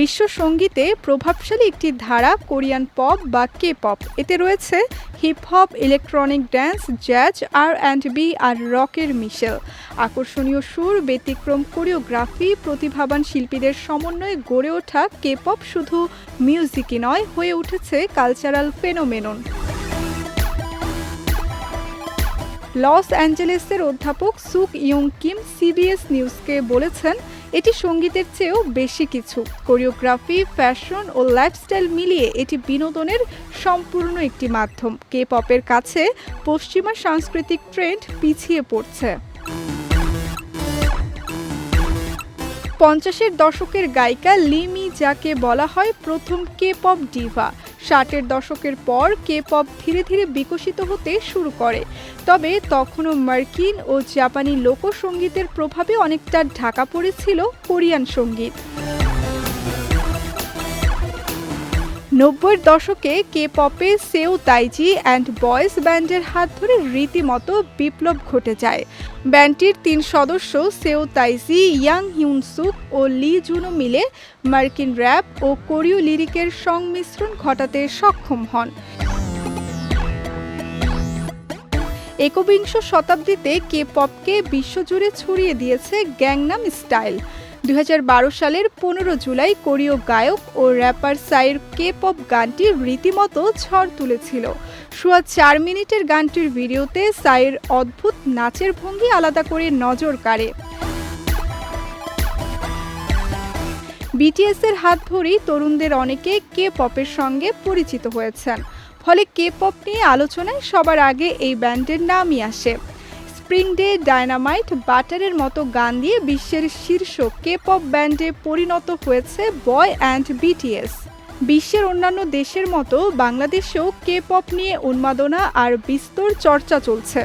বিশ্ব সঙ্গীতে প্রভাবশালী একটি ধারা কোরিয়ান পপ বা কে পপ এতে রয়েছে hip hop electronic dance jazz R and B আর রকের মিশেল। আকর্ষণীয় সুর, ব্যতিক্রম কোরিওগ্রাফি, প্রতিভাবান শিল্পীদের সমন্বয়ে গড়ে ওঠা কে পপ শুধু মিউজিকই নয়, হয়ে উঠেছে কালচারাল ফেনোমেনন লস অ্যাঞ্জেলেসের অধ্যাপক সুক ইয়ং কিম সিবিএস নিউজকে বলেছেন এটি সঙ্গীতের চেয়েও বেশি কিছু। কোরিওগ্রাফি, ফ্যাশন ও লাইফস্টাইল মিলিয়ে এটি বিনোদনের সম্পূর্ণ একটি মাধ্যম। কে পপের কাছে পশ্চিমা সাংস্কৃতিক ট্রেন্ড পিছিয়ে পড়ছে। পঞ্চাশের দশকের গায়িকা লিমি যাকে বলা হয় প্রথম কে পপ ডিভা ষাটের দশকের পর কে পপ ধীরে ধীরে বিকশিত হতে শুরু করে। তবে তখনও মার্কিন ও জাপানি লোকসঙ্গীতের প্রভাবে অনেকটা ঢাকা পড়েছিল কোরিয়ান সংগীত। নব্বইয়ের দশকে কে পপে সেও, তাইজি অ্যান্ড বয়েজ ব্যান্ডের হাত ধরে রীতিমতো বিপ্লব ঘটে যায়। ব্যান্ডটির তিন সদস্য সেও, তাইজি, ইয়াং হিউনসুক ও লি জুনো মিলে মার্কিন র্যাপ ও কোরীয় লিরিকের সংমিশ্রণ ঘটাতে সক্ষম হন। একবিংশ শতাব্দীতে কে পপকে বিশ্বজুড়ে ছড়িয়ে দিয়েছে গ্যাংনাম স্টাইল দু হাজার বারো সালের পনেরো জুলাই কোরীয় গায়ক ও র্যাপার সাইর কে পপ গানটি রীতিমতো ঝড় তুলেছিল। সোয়া চার মিনিটের গানটির ভিডিওতে সাইর অদ্ভুত নাচের ভঙ্গি আলাদা করে নজর কাড়ে। বিটিএস এর হাত ধরেই তরুণদের অনেকে কে পপের সঙ্গে পরিচিত হয়েছেন। ফলে কে পপ নিয়ে আলোচনায় সবার আগে এই ব্যান্ডের নামই আসে। স্প্রিং ডে, ডায়নামাইট, বাটারের মতো গান দিয়ে বিশ্বের শীর্ষ কে পপ ব্যান্ডে পরিণত হয়েছে বয় অ্যান্ড বিটিএস। বিশ্বের অন্যান্য দেশের মতো বাংলাদেশেও কে পপ নিয়ে উন্মাদনা আর বিস্তর চর্চা চলছে।